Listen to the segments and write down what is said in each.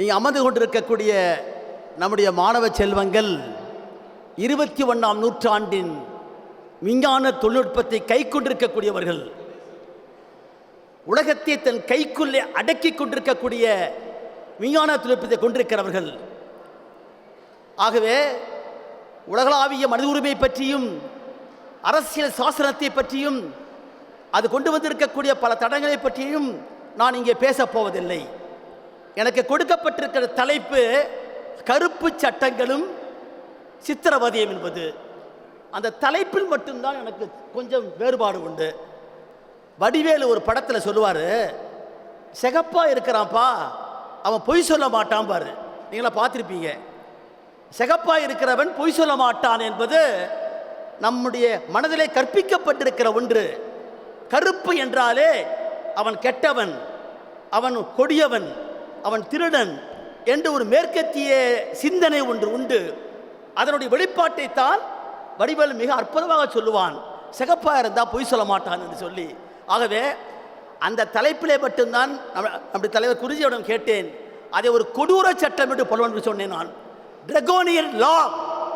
இங்கே அமர்ந்து கொண்டிருக்கக்கூடிய நம்முடைய மாணவ செல்வங்கள் இருபத்தி ஒன்றாம் நூற்றாண்டின் விஞ்ஞான தொழில்நுட்பத்தை கை கொண்டிருக்கக்கூடியவர்கள் உலகத்தை தன் கைக்குள்ளே அடக்கி கொண்டிருக்கக்கூடிய விஞ்ஞான தொழில்நுட்பத்தை கொண்டிருக்கிறவர்கள். ஆகவே உலகளாவிய மனித உரிமை பற்றியும் அரசியல் சாசனத்தை பற்றியும் அது கொண்டு வந்திருக்கக்கூடிய பல தடங்களை பற்றியும் நான் இங்கே பேசப் போவதில்லை. எனக்கு கொடுக்கப்பட்டிருக்கிற தலைப்பு கருப்பு சட்டங்களும் சித்திரவதையும் என்பது. அந்த தலைப்பில் மட்டும்தான் எனக்கு கொஞ்சம் வேறுபாடு உண்டு. வடிவேலு ஒரு படத்தில் சொல்லுவார் சிகப்பாக இருக்கிறான்ப்பா அவன் பொய் சொல்ல மாட்டான் பாரு. நீங்களாம் பார்த்துருப்பீங்க. சிகப்பாக இருக்கிறவன் பொய் சொல்ல மாட்டான் என்பது நம்முடைய மனதிலே கற்பிக்கப்பட்டிருக்கிற ஒன்று. கருப்பு என்றாலே அவன் கெட்டவன் அவன் கொடியவன் அவன் திருடன் என்று ஒரு மேற்கத்திய சிந்தனை ஒன்று உண்டு. அதனுடைய வெளிப்பாட்டை தான் மிக அற்புதமாக சொல்லுவான். சிகப்பாக இருந்தால் பொய் சொல்ல மாட்டான் என்று சொல்லி. ஆகவே அந்த தலைப்பிலே மட்டும்தான் நம்முடைய தலைவர் குருஜியிடம் கேட்டேன். அதை ஒரு கொடூர சட்டம் என்று புலவன் என்று சொன்னேன் நான். டிரகோனியன் லா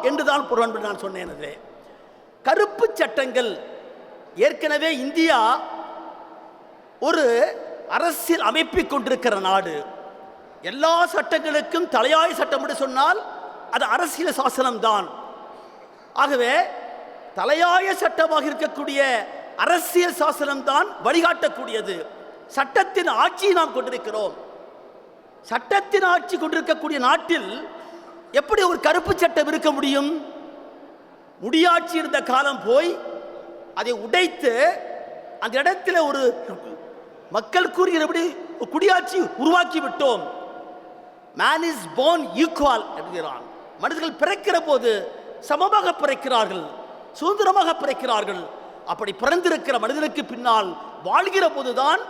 என்று தான் புலவன் நான் சொன்னேன் அதிலே கருப்பு சட்டங்கள். ஏற்கனவே இந்தியா ஒரு அரசியல் அமைப்பை கொண்டிருக்கிற நாடு. எல்லா சட்டங்களுக்கும் தலையாய சட்டம் என்று சொன்னால் அது அரசியல் சாசனம் தான் ஆகவே தலையாய சட்டமாக இருக்கக்கூடிய அரசியல் சாசனம் தான் வழிகாட்டக்கூடியது. சட்டத்தின் ஆட்சியை நாம் கொண்டிருக்கிறோம். சட்டத்தின் ஆட்சி கொண்டிருக்கக்கூடிய நாட்டில் எப்படி ஒரு கருப்பு சட்டம் இருக்க முடியும்? முடியாட்சி இருந்த காலம் போய் அதை உடைத்து அந்த இடத்துல ஒரு மக்கள் கூறுகிறபடி குடியாட்சி உருவாக்கி விட்டோம். மேன் இஸ் born ஈக்குவல் என்கிறான் மனிதர்கள் பிறக்கிற போது சமமாக பிறக்கிறார்கள் சுதந்திரமாக பிறக்கிறார்கள். அப்படி பிறந்திருக்கிற மனிதனுக்கு பின்னால் வாழ்கிற போதுதான்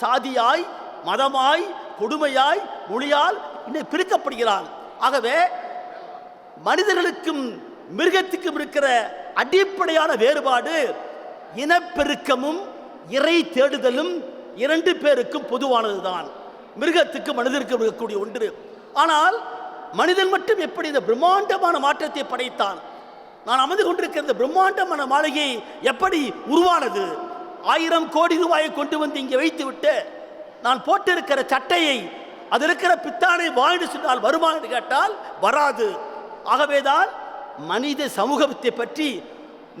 சாதியாய் மதமாய் கொடுமையாய் மொழியால் இன்னும் பிரிக்கப்படுகிறான். ஆகவே மனிதர்களுக்கும் மிருகத்துக்கும் இருக்கிற அடிப்படையான வேறுபாடு இனப்பெருக்கமும் இறை தேடுதலும் இரண்டு பேருக்கும் பொதுவானதுதான். மிருகத்துக்கு மனிதருக்கு இருக்கக்கூடிய ஒன்று ஆனால் மனிதன் மட்டும் எப்படி இந்த பிரம்மாண்டமான மாற்றத்தை படைத்தான்? நான் அமர்ந்து கொண்டிருக்கிற இந்த பிரம்மாண்டமான மாளிகை எப்படி உருவானது? ஆயிரம் கோடி ரூபாயை கொண்டு வந்து இங்கே வைத்து விட்டு நான் போட்டிருக்கிற சட்டையை அது இருக்கிற பித்தானை வாழ்ந்து சொன்னால் வருமா என்று கேட்டால் வராது. ஆகவேதான் மனித சமூகத்தை பற்றி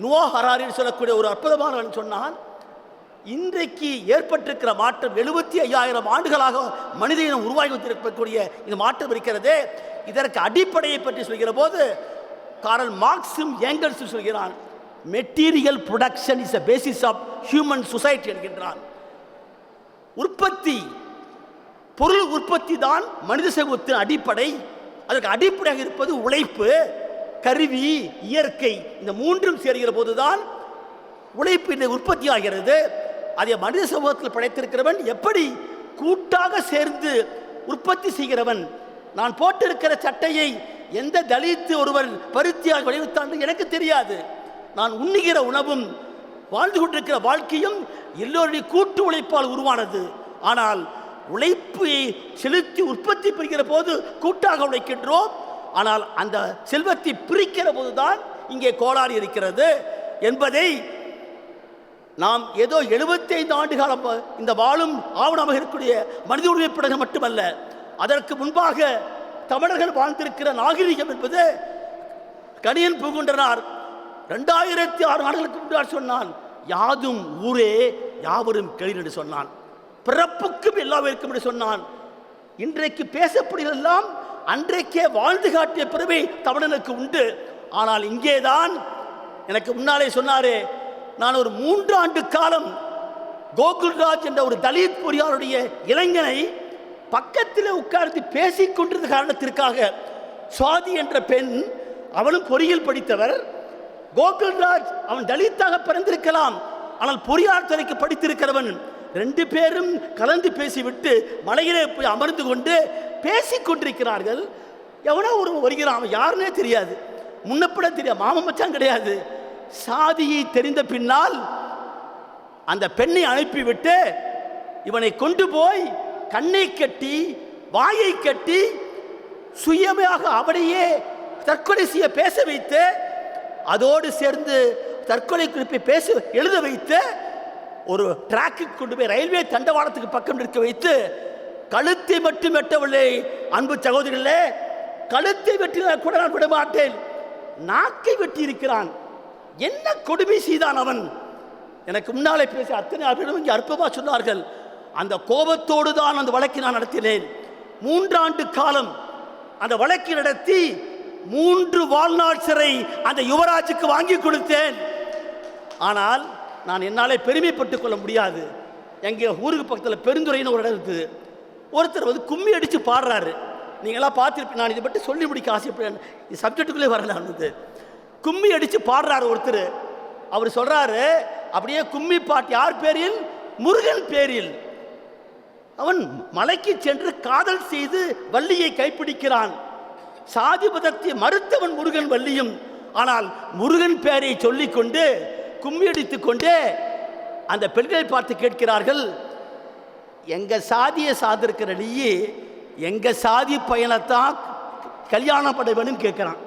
நுவா ஹராரின்னு சொல்லக்கூடிய ஒரு அற்புதமானவன் சொன்னான் இன்றைக்கு ஏற்பட்டிருக்கிற மாற்றம் எழுபத்தி ஐயாயிரம் ஆண்டுகளாக மனித இனம் உருவாகி வந்திருக்கக்கூடிய இந்த மாற்றம் இருக்கிறது. இதற்கு அடிப்படையை பற்றி சொல்கிற போது காரல் மார்க்ஸும் ஏங்கல்ஸும் சொல்கிறான் material production is a basis of human society என்கின்றான். உற்பத்தி பொருள் உற்பத்தி தான் மனித சமூகத்தின் அடிப்படை. அதற்கு அடிப்படையாக இருப்பது உழைப்பு கருவி இயற்கை இந்த மூன்றும் சேர்கிற போதுதான் உழைப்பு இந்த உற்பத்தி ஆகிறது அதை மனித சமூகத்தில் படைத்திருக்கிறவன் எப்படி கூட்டாக சேர்ந்து உற்பத்தி செய்கிறவன்? நான் போட்டிருக்கிற சட்டையை எந்த தலித்து ஒருவர் பருத்தியாக வடிவத்தான் என்று எனக்கு தெரியாது. நான் உண்ணுகிற உணவும் வாழ்ந்து கொண்டிருக்கிற வாழ்க்கையும் எல்லோருடைய கூட்டு உழைப்பால் உருவானது. ஆனால் உழைப்பை செலுத்தி உற்பத்தி பெறுகிற போது கூட்டாக உழைக்கின்றோம். ஆனால் அந்த செல்வத்தை பிரிக்கிற போதுதான் இங்கே கோளாறு இருக்கிறது. என்பதை நாம் ஏதோ 75 ஆண்டு காலம் இந்த வாழும் ஆவணமாக இருக்கக்கூடிய மனித உரிமை மட்டுமல்ல அதற்கு முன்பாக தமிழர்கள் வாழ்ந்திருக்கிற நாகரிகம் என்பது கணியன் பூகுண்டனார் ரெண்டாயிரத்தி ஆறு ஆண்டுகளுக்கு முன்னால் சொன்னான் யாதும் ஊரே யாவரும் கேளீர் என்று சொன்னான். பிறப்புக்கும் எல்லாவிற்கும் என்று சொன்னான். இன்றைக்கு பேசப்படுகிறதெல்லாம் அன்றைக்கே வாழ்ந்து காட்டிய பெருமை தமிழனுக்கு உண்டு. ஆனால் இங்கேதான் எனக்கு முன்னாலே சொன்னாரே நான் ஒரு மூன்று ஆண்டு காலம் கோகுல்ராஜ் என்ற ஒரு தலித் பொறியாளருடைய இளைஞனை பக்கத்தில் உட்கார்ந்து பேசி கொண்டிருந்த காரணத்திற்காக சுவாதி என்ற பெண் அவளும் பொறியியல் படித்தவர். கோகுல்ராஜ் அவன் தலித்தாக பிறந்திருக்கலாம் ஆனால் பொறியாளர் துறைக்கு படித்திருக்கிறவன். ரெண்டு பேரும் கலந்து பேசிவிட்டு மலையிலே போய் அமர்ந்து கொண்டு பேசி கொண்டிருக்கிறார்கள். எவனோ ஒரு வருகிறான் அவன் யாருன்னே தெரியாது. முன்னப்பட தெரியாது மாமன் மச்சான் கிடையாது. சாதியை தெரிந்த பின்னால் அந்த பெண்ணை அனுப்பிவிட்டு இவனை கொண்டு போய் கண்ணை கட்டி வாயை கட்டி சுயமாக அவனையே தற்கொலை செய்ய பேச வைத்து அதோடு சேர்ந்து தற்கொலை குறிப்பை பேச எழுத வைத்து ஒரு டிராக்குக்கு கொண்டு போய் ரயில்வே தண்டவாளத்துக்கு பக்கம் நிற்க வைத்து கழுத்தை மட்டும் வெட்டவில்லை. அன்பு சகோதரிகளே கழுத்தை வெட்டினால் கூட நான் விட மாட்டேன் நாக்கை வெட்டி இருக்கிறான் என்ன கொடுமை செய்தான் அவன்? எனக்கு முன்னாலே பேச அத்தனை பேரும் இங்கே அற்பமாக சொன்னார்கள். அந்த கோபத்தோடு தான் அந்த வழக்கை நான் நடத்தினேன். மூன்றாண்டு காலம் அந்த வழக்கை நடத்தி மூன்று வாழ்நாள் சிறை அந்த யுவராஜுக்கு வாங்கி கொடுத்தேன். ஆனால் நான் என்னாலே பெருமைப்பட்டுக் கொள்ள முடியாது. எங்கள் ஊருக்கு பக்கத்தில் பெருந்துறைன்னு ஒரு இடம் இருக்குது. ஒருத்தர் வந்து கும்மி அடித்து பாடுறாரு. நீங்களாம் பார்த்துருப்பீங்க. நான் இதை பற்றி சொல்லி முடிக்க ஆசைப்படுறேன். இது சப்ஜெக்டுக்குள்ளே வரலான்னு கும்மி அடித்து பாடுறாரு ஒருத்தர். அவர் சொல்கிறாரு அப்படியே கும்மி பாட்டு யார் பேரில்? முருகன் பேரில். அவன் மலைக்கு சென்று காதல் செய்து வள்ளியை கைப்பிடிக்கிறான். சாதிபதத்தை மறுத்தவன் முருகன் வள்ளியும். ஆனால் முருகன் பெயரை சொல்லிக்கொண்டு கும்மி அடித்துக் கொண்டே அந்த பெண்களை பார்த்து கேட்கிறார்கள் எங்க சாதியை சாதிருக்கிற நீ எங்க சாதி பயணத்தான் கல்யாணம் பண்ண வேணும்னு கேட்கிறான்.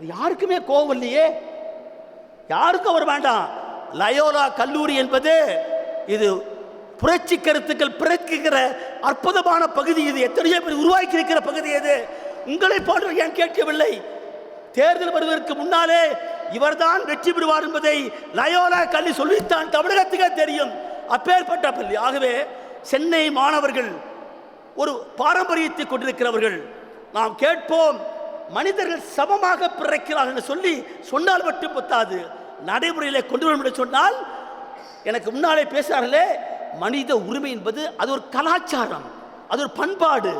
யாருக்குமே கோவம் இல்லையே. யாருக்கும் அவர் வேண்டாம். லயோலா கல்லூரி என்பது இது புரட்சி கருத்துக்கள் பிறக்குகிற அற்புதமான பகுதி இது. எத்தனையோ பேர் உருவாக்கி இருக்கிற பகுதி இது. உங்களை போன்ற ஏன் கேட்கவில்லை? தேர்தல் வருவதற்கு முன்னாலே இவர்தான் வெற்றி பெறுவார் என்பதை லயோலா கல்வி சொல்லித்தான் தமிழகத்துக்கே தெரியும். அப்பேற்பட்ட பள்ளி. ஆகவே சென்னை மாணவர்கள் ஒரு பாரம்பரியத்தை கொண்டிருக்கிறவர்கள் நாம் கேட்போம். மனிதர்கள் சமமாக பிறக்கிறார்கள் என்று சொல்லி சொன்னால் மட்டும் பத்தாது. நடைமுறையிலே கொண்டு வரும் என்று சொன்னால் எனக்கு முன்னாலே பேசுகிறார்களே மனித உரிமை என்பது அது ஒரு கலாச்சாரம் அது ஒரு பண்பாடு.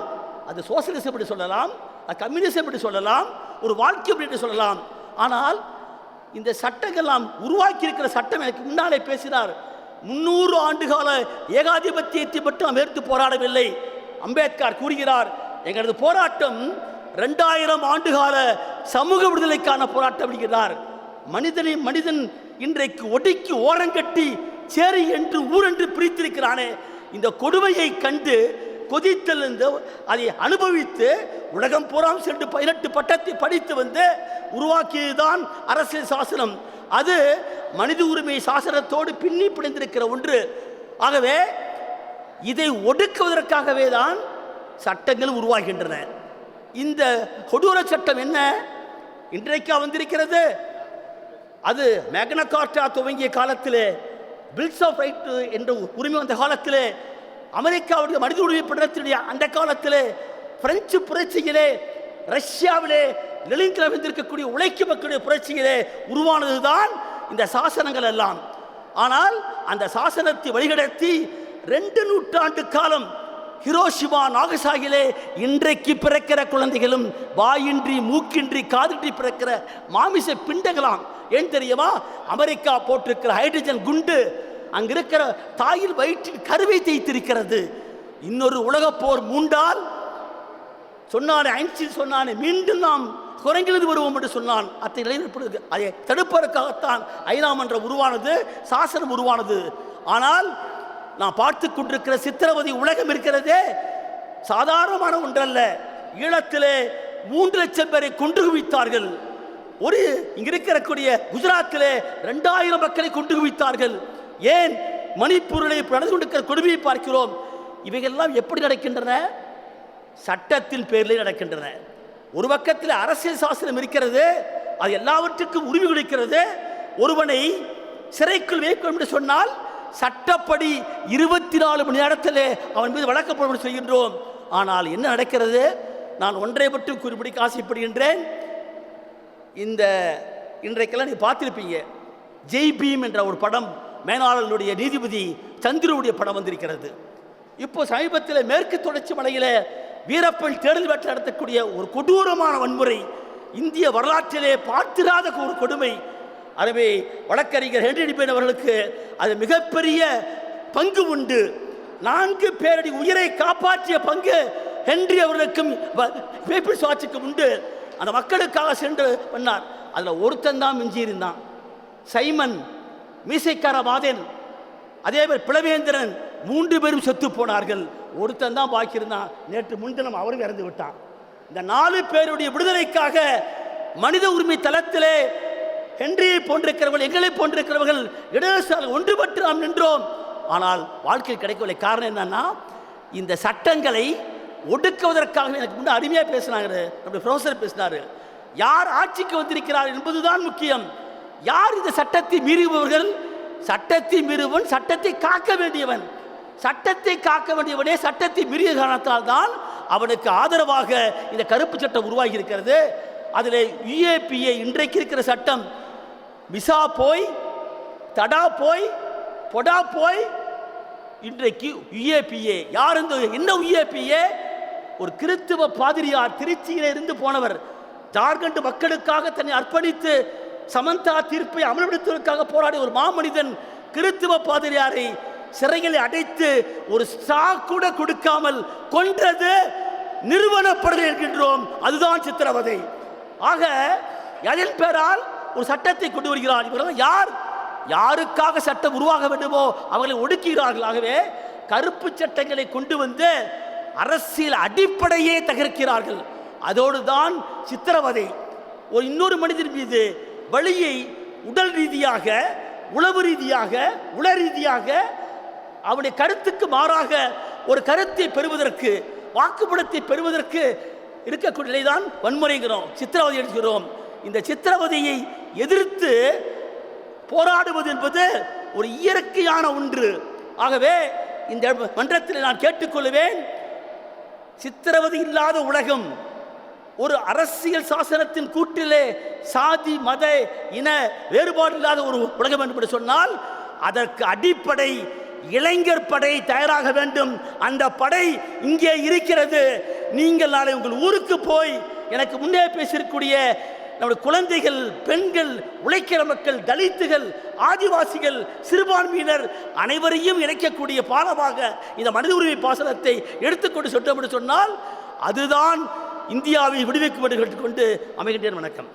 அது சோசியலிசம் என்று சொல்லலாம் அது கம்யூனிசம் என்று சொல்லலாம் ஒரு வாழ்க்கை என்று சொல்லலாம். ஆனால் இந்த சட்டங்கள்லாம் உருவாக்கி இருக்கிற சட்டம் எனக்கு முன்னாலே பேசினார். முன்னூறு ஆண்டுகால ஏகாதிபத்தியத்தை மட்டும் அமெரித்து போராடவில்லை. அம்பேத்கர் கூறுகிறார் எங்களது போராட்டம் ரெண்டாயிரம் ஆண்டுகால சமூக விடுதலைக்கான போராட்டம் அப்படிங்கிறார் மனிதனை மனிதன் இன்றைக்கு ஒடுக்கி ஓரங்கட்டி சேரி என்று ஊரென்று பிரித்திருக்கிறானே. இந்த கொடுமையை கண்டு கொதித்தெழுந்து அதை அனுபவித்து உலகம் பூராம் சென்று பதினெட்டு பட்டத்தை படித்து வந்து உருவாக்கியதுதான் அரசியல் சாசனம். அது மனித உரிமை சாசனத்தோடு பின்னி பிணைந்திருக்கிற ஒன்று. ஆகவே இதை ஒடுக்குவதற்காகவே தான் சட்டங்கள் உருவாகின்றன. இந்த கொடூர சட்டம் என்ன? இன்றைக்கா வந்திருக்கிறது. அது மேக்னகார்டா துவங்கிய காலத்திலே பில்ஸ் ஆஃப் ரைட் என்ற உரிமை வந்த காலத்திலே அமெரிக்காவுடைய மனித உரிமை படத்தினுடைய அந்த காலத்திலே பிரெஞ்சு புரட்சியிலே ரஷ்யாவிலே நெலிந்தில் வந்திருக்கக்கூடிய உழைக்கும் மக்களுடைய புரட்சியிலே உருவானதுதான் இந்த சாசனங்கள் எல்லாம். ஆனால் அந்த சாசனத்தை வழிகடத்தி ரெண்டு நூற்றாண்டு காலம் ஹிரோஷிமா நாகசாகிலே இன்றைக்கு பிறக்கிற குழந்தைகளும் வாயின்றி மூக்கின்றி காதின்றி பிறக்கிற மாமிச பிண்டங்களாம். ஏன் தெரியுமா? அமெரிக்கா போட்டிருக்கிற ஹைட்ரஜன் குண்டு அங்கிருக்கிற தாயில் வயிற்றில் கருவை தேய்த்திருக்கிறது. இன்னொரு உலகப் போர் மூண்டால் சொன்னானே ஐன்ஸ்டீன் சொன்னானே மீண்டும் நாம் குரங்கிலிருந்து வருவோம் என்று சொன்னான். அத்தை நிலைநிற்பது அதை தடுப்பதற்காகத்தான் ஐநா மன்றம் உருவானது சாசனம் உருவானது. ஆனால் நான் பார்த்து கொண்டிருக்கிற சித்திரவதை உலகம் இருக்கிறதே. சாதாரணமான ஒன்றல்ல. ஈழத்திலே மூன்று லட்சம் பேரை கொண்டு குவித்தார்கள். ஒரு இங்க இருக்கக்கூடிய குஜராத்திலே ரெண்டாயிரம் மக்களை கொண்டு குவித்தார்கள். ஏன்? மணிப்பூரிலே நடந்து கொண்டிருக்கிற கொடுமையை பார்க்கிறோம். இவைகள்லாம் எப்படி நடக்கின்றன? சட்டத்தின் பேரில் நடக்கின்றன. ஒரு பக்கத்தில் அரசியல் சாசனம் இருக்கிறது. அது எல்லாவற்றுக்கும் உரிமை கொடுக்கிறது. ஒருவனை சிறைக்குள் வைக்கும் என்று சொன்னால் சட்டப்படி இருபத்தி நாலு மணி நேரத்தில் அவன் மீது வழக்கப்படும் செய்கின்றோம். சொல்கின்றோம் ஆனால் என்ன நடக்கிறது? நான் ஒன்றை மட்டும் குறிப்பிடிக்க ஆசைப்படுகின்றேன் இந்த இன்றைக்கெல்லாம் நீ பார்த்திருப்பீங்க. ஜெய் பீம் என்ற ஒரு படம் மேலாளர்களுடைய நீதிபதி சந்திரனுடைய படம் வந்திருக்கிறது. இப்போ சமீபத்தில் மேற்கு தொடர்ச்சி மலையில் வீரப்பன் தேர்தல் வேட்டை நடத்தக்கூடிய ஒரு கொடூரமான வன்முறை இந்திய வரலாற்றிலே பார்த்திராத ஒரு கொடுமை எனவே வழக்கறிஞர் ஹென்றி டிபேன் அவர்களுக்கு அது மிகப்பெரிய பங்கு உண்டு. நான்கு பேரடி உயிரை காப்பாற்றிய பங்கு ஹென்றி அவர்களுக்கும் வ- பீப்பிள்ஸ் வாட்சுக்கும் உண்டு. அந்த மக்களுக்காக சென்று பண்ணார். அதில் ஒருத்தன் தான் மிஞ்சி இருந்தான். சைமன் மீசைக்கார மாதேன் அதே மாதிரி பிளவேந்திரன் மூன்று பேரும் செத்து போனார்கள். ஒருத்தன் தான் பாக்கியிருந்தான் நேற்று முன்தினம் அவரும் இறந்து விட்டான். இந்த நாலு பேருடைய விடுதலைக்காக மனித உரிமை தளத்திலே ஹென்ரியை போன்றிருக்கிறவர்கள் எங்களை போன்றிருக்கிறவர்கள் இடதுசாரி ஒன்றுபட்டு நாம் நின்றோம். ஆனால் வாழ்க்கையில் கிடைக்கவில்லை. காரணம் என்னன்னா இந்த சட்டங்களை ஒடுக்குவதற்காக எனக்கு முன்னே அருமையாக பேசினாங்க நம்முடைய ப்ரொஃபஸர் பேசினார். யார் ஆட்சிக்கு வந்திருக்கிறார் என்பதுதான் முக்கியம். யார் இந்த சட்டத்தை மீறுபவர்கள்? சட்டத்தை மீறுவன் சட்டத்தை காக்க வேண்டியவன். சட்டத்தை காக்க வேண்டியவனே சட்டத்தை மீறிய காரணத்தால் தான் அவனுக்கு ஆதரவாக இந்த கருப்பு சட்டம் உருவாகி இருக்கிறது அதில் யுஏபிஏ இன்றைக்கு இருக்கிற சட்டம். விசா போய் தடா போய் பொடா போய் இன்றைக்கு யுஏபிஏ. யார் இந்த என்ன யுஏபிஏ? ஒரு கிறித்துவ பாதிரியார் திருச்சியில இருந்து போனவர். ஜார்க்கண்ட் மக்களுக்காக தன்னை அர்ப்பணித்து சமந்தா தீர்ப்பை அமல்படுத்துவதற்காக போராடிய ஒரு மாமனிதன் கிறித்துவ பாதிரியாரை சிறையில் அடைத்து ஒரு ஸ்டா கூட கொடுக்காமல் கொன்றது நிறுவனப்படுகின்றோம் அதுதான் சித்திரவதை. ஆக எதன் பெயரால் ஒரு சட்டத்தை கொண்டு வருகிறார். இவர்கள் யார்? யாருக்காக சட்டம் உருவாக வேண்டுமோ அவர்களை ஒடுக்குகிறார்கள். ஆகவே கருப்பு சட்டங்களை கொண்டு வந்து அரசியல் அடிப்படையே தகர்க்கிறார்கள். அதோடு தான் சித்திரவதை. ஒரு இன்னொரு மனிதன் மீது வழியை உடல் ரீதியாக உளவு ரீதியாக உள ரீதியாக அவனுடைய கருத்துக்கு மாறாக ஒரு கருத்தை பெறுவதற்கு வாக்குப்படத்தை பெறுவதற்கு இருக்கக்கூடிய நிலைதான் வன்முறைங்கிறோம். சித்திரவதை எடுக்கிறோம் இந்த சித்திரவதையை எதிர்த்து போராடுவது என்பது ஒரு இயற்கையான ஒன்று. ஆகவே இந்த மன்றத்தில் நான் கேட்டுக்கொள்வேன் சித்திரவதை இல்லாத உலகம் ஒரு அரசியல் சாசனத்தின் கூட்டிலே சாதி மத இன வேறுபாடு இல்லாத ஒரு உலகம் என்று சொன்னால் அதற்கு அடிப்படை இளைஞர் படை தயாராக வேண்டும். அந்த படை இங்கே இருக்கிறது. நீங்கள் நாளை உங்கள் ஊருக்கு போய் எனக்கு முன்னே பேசியிருக்கக்கூடிய நம்முடைய குழந்தைகள் பெண்கள் உழைக்கிற மக்கள் தலித்துகள் ஆதிவாசிகள் சிறுபான்மையினர் அனைவரையும் இணைக்கக்கூடிய பாலமாக இந்த மனித உரிமை பாசனத்தை எடுத்துக்கொண்டு சொன்னோம் என்று சொன்னால் அதுதான் இந்தியாவை விடுவிக்கும் என்று கேட்டுக்கொண்டு அமைகின்றேன். வணக்கம்.